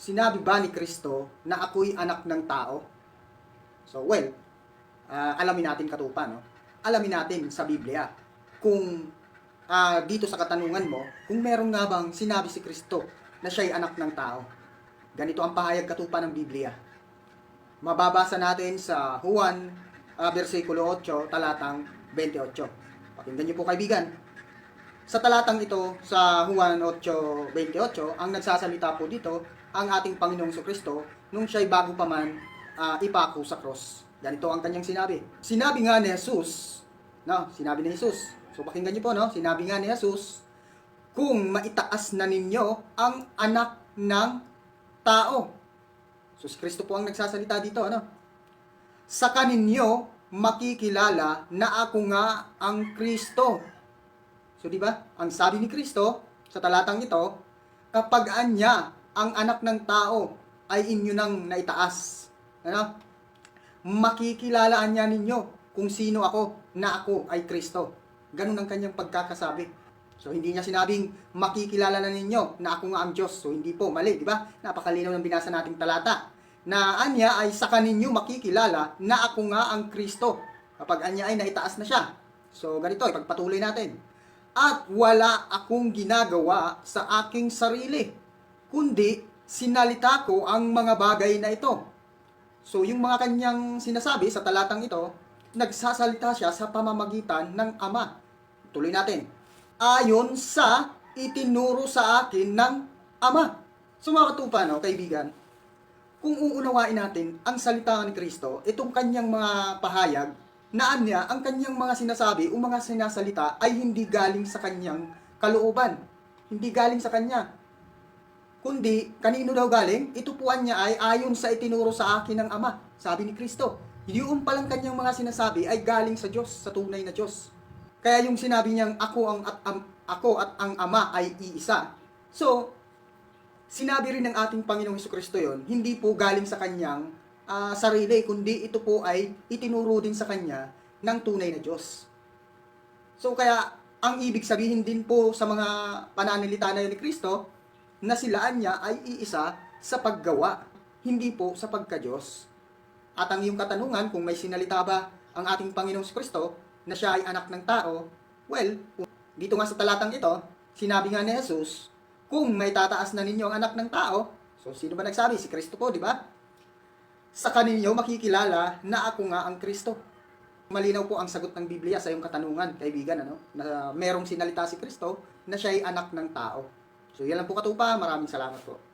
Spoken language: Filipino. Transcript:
sinabi ba ni Kristo na ako'y anak ng tao? So, well, ah, alamin natin katupa, no? Alamin natin sa Biblia kung ah, dito sa katanungan mo, kung meron nga bang sinabi si Kristo na siya'y anak ng tao. Ganito ang pahayag katupa ng Biblia. Mababasa natin sa Juan, ah, versikulo 8, talatang 28. Pakinggan niyo po kaibigan. Sa talatang ito, sa Juan 8.28, ang nagsasalita po dito, ang ating Panginoong Kristo nung siya'y bago pa man ah, ipako sa cross. Ganito ang kanyang sinabi. Sinabi nga ni Jesus, no, sinabi ni Jesus. So pakinggan niyo po, no, sinabi nga ni Jesus, kung maitaas na ninyo ang anak ng tao. So si Kristo po ang nagsasalita dito, ano? Sa kaninyo makikilala na ako nga ang Kristo. So di ba? Ang sabi ni Kristo sa talatang ito, kapag anya ang anak ng tao ay inyo nang naitaas. Ano? Makikilalaan niya ninyo kung sino ako na ako ay Kristo. Ganun ang kanyang pagkakasabi. So hindi niya sinabing makikilala na ninyo na ako nga ang Diyos. So hindi po, mali, di ba? Napakalinaw ng binasa nating talata. Na anya ay sa kaninyo makikilala na ako nga ang Kristo. Kapag anya ay naitaas na siya. So ganito, ipagpatuloy natin. At wala akong ginagawa sa aking sarili, kundi sinalita ko ang mga bagay na ito. So yung mga kanyang sinasabi sa talatang ito, nagsasalita siya sa pamamagitan ng Ama. Tuloy natin. Ayon sa itinuro sa akin ng Ama. So mga katupa, no, kaibigan, kung uunawain natin ang salita ni Kristo, itong kanyang mga pahayag, naan niya ang kanyang mga sinasabi o mga sinasalita ay hindi galing sa kanyang kalooban. Hindi galing sa kanya. Kundi, kanino daw galing? Itupuan niya ay ayon sa itinuro sa akin ng Ama. Sabi ni Kristo. Yung palang kanyang mga sinasabi ay galing sa Diyos, sa tunay na Diyos. Kaya yung sinabi niyang ako ang at am, ako at ang Ama ay iisa. So, sinabi rin ng ating Panginoong Kristo yon, hindi po galing sa kanyang ah, sarili, kundi ito po ay itinuro din sa kanya ng tunay na Diyos. So kaya ang ibig sabihin din po sa mga pananalita na ni Kristo, na silaan niya ay iisa sa paggawa, hindi po sa pagka-Diyos. At ang iyong katanungan, kung may sinalita ba ang ating Panginoong Kristo na siya ay anak ng tao, well, dito nga sa talatang ito, sinabi nga ni Jesus, kung may tataas na ninyo ang anak ng tao, so sino ba nagsabi? Si Kristo po, di ba? Sa kaninyo makikilala na ako nga ang Kristo. Malinaw po ang sagot ng Biblia sa iyong katanungan, kaibigan, ano? Na merong sinalita si Kristo na siya ay anak ng tao. So yan lang po katupa. Maraming salamat po.